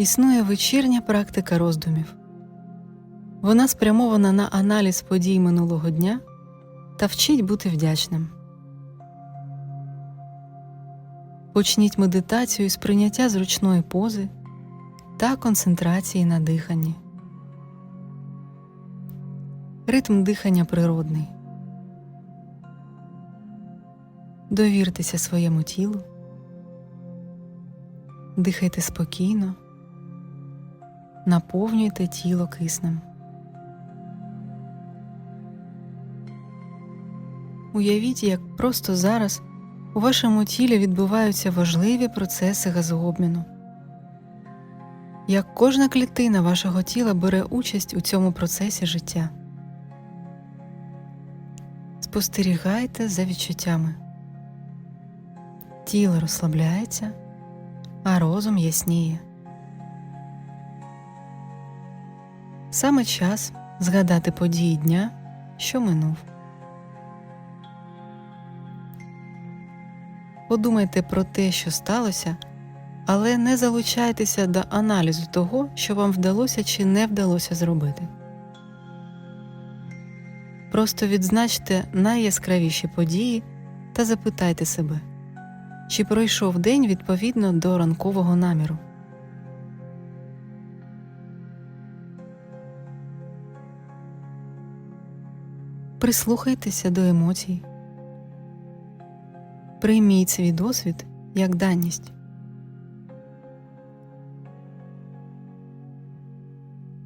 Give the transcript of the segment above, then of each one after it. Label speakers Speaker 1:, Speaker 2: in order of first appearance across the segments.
Speaker 1: Існує вечірня практика роздумів. Вона спрямована на аналіз подій минулого дня та вчить бути вдячним. Почніть медитацію з прийняття зручної пози та концентрації на диханні. Ритм дихання природний. Довіртеся своєму тілу. Дихайте спокійно, наповнюйте тіло киснем. Уявіть, як просто зараз у вашому тілі відбуваються важливі процеси газообміну, як кожна клітина вашого тіла бере участь у цьому процесі життя. Спостерігайте за відчуттями. Тіло розслабляється, а розум ясніє. Саме час згадати події дня, що минув. Подумайте про те, що сталося, але не залучайтеся до аналізу того, що вам вдалося чи не вдалося зробити. Просто відзначте найяскравіші події та запитайте себе, чи пройшов день відповідно до ранкового наміру. Прислухайтеся до емоцій. Прийміть свій досвід як даність.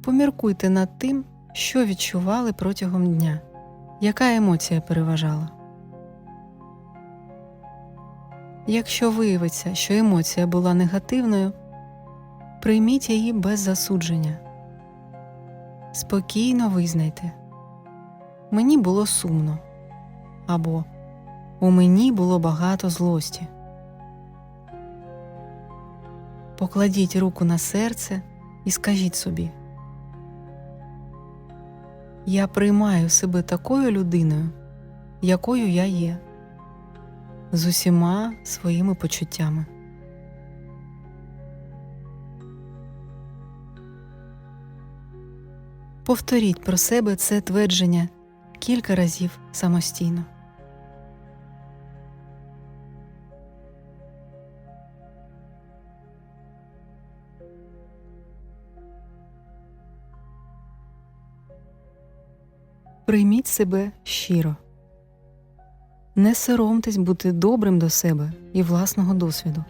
Speaker 1: Поміркуйте над тим, що відчували протягом дня, яка емоція переважала. Якщо виявиться, що емоція була негативною, прийміть її без засудження. Спокійно визнайте мені було сумно або у мені було багато злості. Покладіть руку на серце і скажіть собі Я приймаю себе такою людиною, якою я є, з усіма своїми почуттями. Повторіть про себе це твердження кілька разів самостійно. Прийміть себе щиро. Не соромтесь бути добрим до себе і власного досвіду.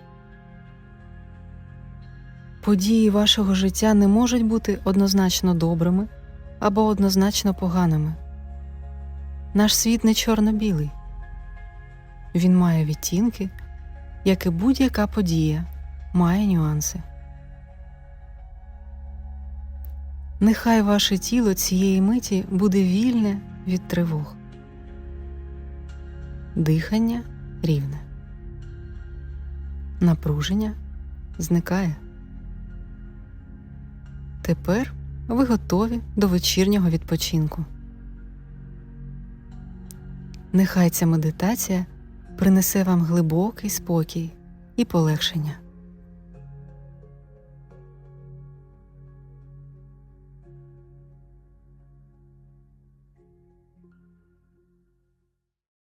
Speaker 1: Події вашого життя не можуть бути однозначно добрими або однозначно поганими. Наш світ не чорно-білий. Він має відтінки, як і будь-яка подія має нюанси. Нехай ваше тіло цієї миті буде вільне від тривог. Дихання рівне. Напруження зникає. Тепер ви готові до вечірнього відпочинку. Нехай ця медитація принесе вам глибокий спокій і полегшення.